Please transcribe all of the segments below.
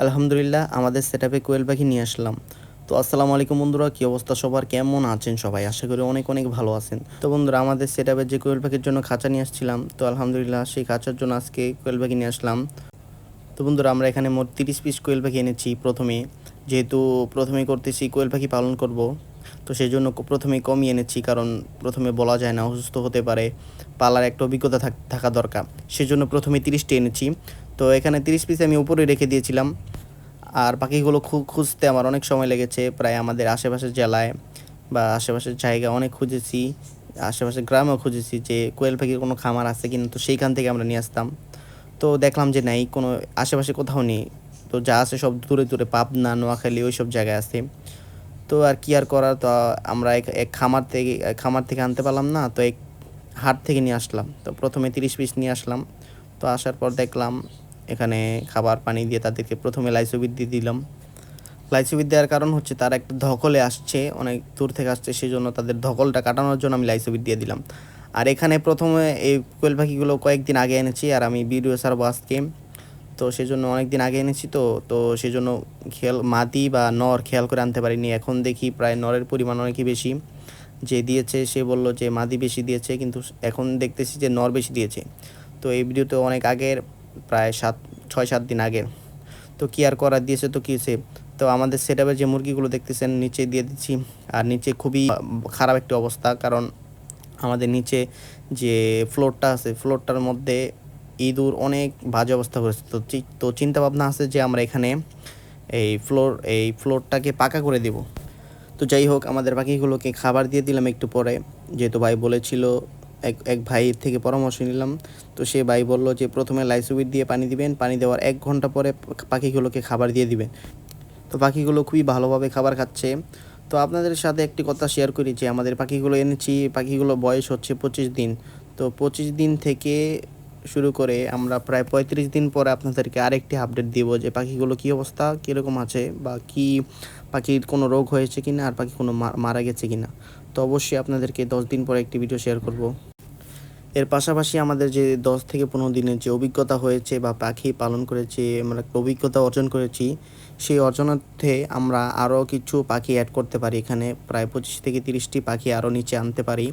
আলহামদুলিল্লাহ, আমাদের সেট আপে কোয়েল পাখি নিয়ে আসলাম। তো আসসালামু আলাইকুম বন্ধুরা, কী অবস্থা সবার? কেমন আছেন সবাই? আশা করি অনেক অনেক ভালো আছেন। তো বন্ধুরা, আমাদের সেট আপে যে কোয়েল পাখির জন্য খাঁচা নিয়ে আসছিলাম, তো আলহামদুলিল্লাহ সেই খাঁচার জন্য আজকে কোয়েল পাখি নিয়ে আসলাম। তো বন্ধুরা, আমরা এখানে মোট তিরিশ পিস কোয়েল পাখি এনেছি প্রথমে। যেহেতু প্রথমে করতেছি কোয়েল পাখি পালন করব। তো সেই জন্য প্রথমে কমই এনেছি, কারণ প্রথমে বলা যায় না, অসুস্থ হতে পারে, পালার একটা অভিজ্ঞতা থাক- দরকার। সেই জন্য প্রথমে তিরিশটি এনেছি। তো এখানে তিরিশ পিস আমি উপরে রেখে দিয়েছিলাম। আর পাখিগুলো খুঁজতে আমার অনেক সময় লেগেছে, প্রায় আমাদের আশেপাশের জেলায় বা আশেপাশের জায়গা অনেক খুঁজেছি, আশেপাশের গ্রামেও খুঁজেছি যে কোয়েল পাখির কোনো খামার আছে কিনা, তো সেইখান থেকে আমরা নিয়ে আসতাম। তো দেখলাম যে নাই, কোনো আশেপাশে কোথাও নেই। তো যা আছে সব দূরে দূরে পাবনা, নোয়াখালী ওই সব জায়গায় আছে। তো আর কি আর করার? তো আমরা এক খামার থেকে খামার থেকে আনতে পারলাম না, তো এক হাট থেকে নিয়ে আসলাম। তো প্রথমে তিরিশ পিস নিয়ে আসলাম। তো আসার পর দেখলাম এখানে খাবার পানি দিয়ে তাদেরকে প্রথমে লাইসোবিট দিয়ে দিলাম। লাইসোবিট দেওয়ার কারণ হচ্ছে তারা একটা ধকলে আসছে, অনেক দূর থেকে আসছে সেই জন্য তাদের ধকলটা কাটানোর জন্য আমি লাইসোবিট দিয়ে দিলাম। আর এখানে প্রথমে এই কোয়েল পাখিগুলো কয়েকদিন আগে এনেছি, আর আমি ভিডিও ছাড়বো আজকে। তো সেই জন্য অনেক দিন আগে এনেছি তো তো সেই জন্য খেয়াল, মাদি বা নর খেয়াল করে আনতে পারিনি। এখন দেখি প্রায় নরের পরিমাণ অনেকই বেশি। যে দিয়েছে, সে বলল যে মাদি বেশি দিয়েছে, কিন্তু এখন দেখতেছি যে নর বেশি দিয়েছে। তো এই ভিডিওতে অনেক আগের, প্রায় সাত, ছয়, সাত দিন আগের তো কি আর করার, দিয়েছে তো কী হয়েছে? তো আমাদের সেটাপের যে মুরগিগুলো দেখতেছেন, নিচে দিয়ে দিচ্ছি। আর নিচে খুবই খারাপ একটি অবস্থা, কারণ আমাদের নিচে যে ফ্লোরটা আছে ফ্লোরটার মধ্যে ইঁদুর অনেক বাজে অবস্থা করেছে। তো তো চিন্তা ভাবনা আছে যে আমরা এখানে এই ফ্লোর, এই ফ্লোরটাকে পাকা করে দেব। তো যাই হোক, আমাদের পাখিগুলোকে খাবার দিয়ে দিলাম একটু পরে। যেহেতু ভাই বলেছিল, এক এক ভাইয়ের থেকে পরামর্শ নিলাম। তো সে ভাই বলল যে, প্রথমে লাইসুবিট দিয়ে পানি দিবেন। পানি দেওয়ার এক ঘণ্টা পরে পাখিগুলোকে খাবার দিয়ে দিবেন। তো পাখিগুলো খুবই ভালোভাবে খাবার খাচ্ছে। তো আপনাদের সাথে একটি কথা শেয়ার করি যে, আমাদের পাখিগুলো এনেছি, পাখিগুলো বয়স হচ্ছে পঁচিশ দিন। তো পঁচিশ দিন থেকে শুরু করে আমরা প্রায় পঁয়ত্রিশ দিন পরে আপনাদেরকে আরেকটি আপডেট দিব যে পাখিগুলো কী অবস্থা, কীরকম আছে বা কি পাখির কোনো রোগ হয়েছে কি না আর পাখি কোনো মারা গেছে কি না তো অবশ্যই আপনাদেরকে দশ দিন পরে একটি ভিডিও শেয়ার করব। এর পাশাপাশি আমাদের যে দশ থেকে পনেরো দিনের যে অভিজ্ঞতা হয়েছে বা পাখি পালন করেছে, আমরা অভিজ্ঞতা অর্জন করেছি, সেই অর্জনার্থে আমরা আরও কিছু পাখি অ্যাড করতে পারি এখানে। প্রায় পঁচিশ থেকে তিরিশটি পাখি আরও নিচে আনতে পারি।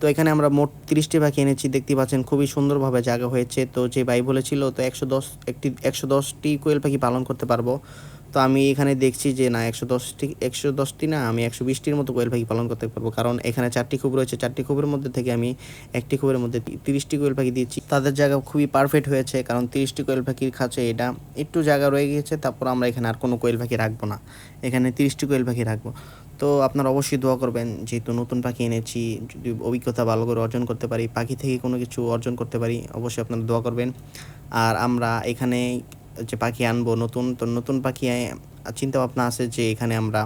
তো এখানে আমরা মোট তিরিশটি পাখি এনেছি, দেখতে পাচ্ছেন খুবই সুন্দরভাবে জায়গা হয়েছে। তো যে ভাই বলেছিল, তো একশো দশ, একটি, একশো দশটি কোয়েল পাখি পালন করতে পারব। তো আমি এখানে দেখছি যে, না, একশো দশটি একশো দশটি না, আমি একশো বিশটির মতো কোয়েল পাখি পালন করতে পারব। কারণ এখানে চারটি খুব রয়েছে, চারটি খুবের মধ্যে থেকে আমি একটি খুবের মধ্যে তিরিশটি কোয়েল পাখি দিয়েছি। তাদের জায়গা খুবই পারফেক্ট হয়েছে, কারণ তিরিশটি কোয়েল পাখির খাঁচে এটা একটু জায়গা রয়ে গিয়েছে, তারপর আমরা এখানে আর কোনো কোয়েল পাখি রাখব না। এখানে তিরিশটি কোয়েল পাখি রাখব। তো আপনারা অবশ্যই দোয়া করবেন, যেহেতু নতুন পাখি এনেছি, যদি অভিজ্ঞতা ভালো করে অর্জন করতে পারি, পাখি থেকে কোনো কিছু অর্জন করতে পারি, অবশ্যই আপনারা দোয়া করবেন। আর আমরা এখানে যে পাখি আনব, নতুন, তো নতুন পাখি চিন্তা ভাবনা আছে যে এখানে আমরা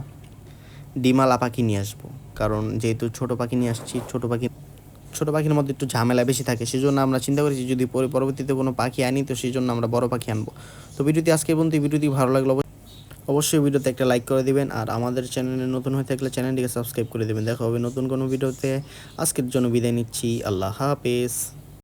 ডিমালা পাখি নিয়ে আসব। কারণ যেহেতু ছোট পাখি নিয়ে আসছি, ছোট পাখি, ছোট পাখির মধ্যে একটু ঝামেলা বেশি থাকে সেই জন্য আমরা চিন্তা করেছি যদি পরবর্তীতে কোনো পাখি আনি, তো সেই জন্য আমরা বড় পাখি আনব। তো ভিডিওটি আজকে পর্যন্ত ভিডিওটি ভালো লাগল অবশ্যই ভিডিওতে একটা লাইক করে দিবেন, আর আমাদের চ্যানেলে নতুন হয়ে থাকলে চ্যানেলটিকে সাবস্ক্রাইব করে দেবেন। দেখা হবে নতুন কোনো ভিডিওতে। আজকের জন্য বিদায় নিচ্ছি। আল্লাহ হাফেজ।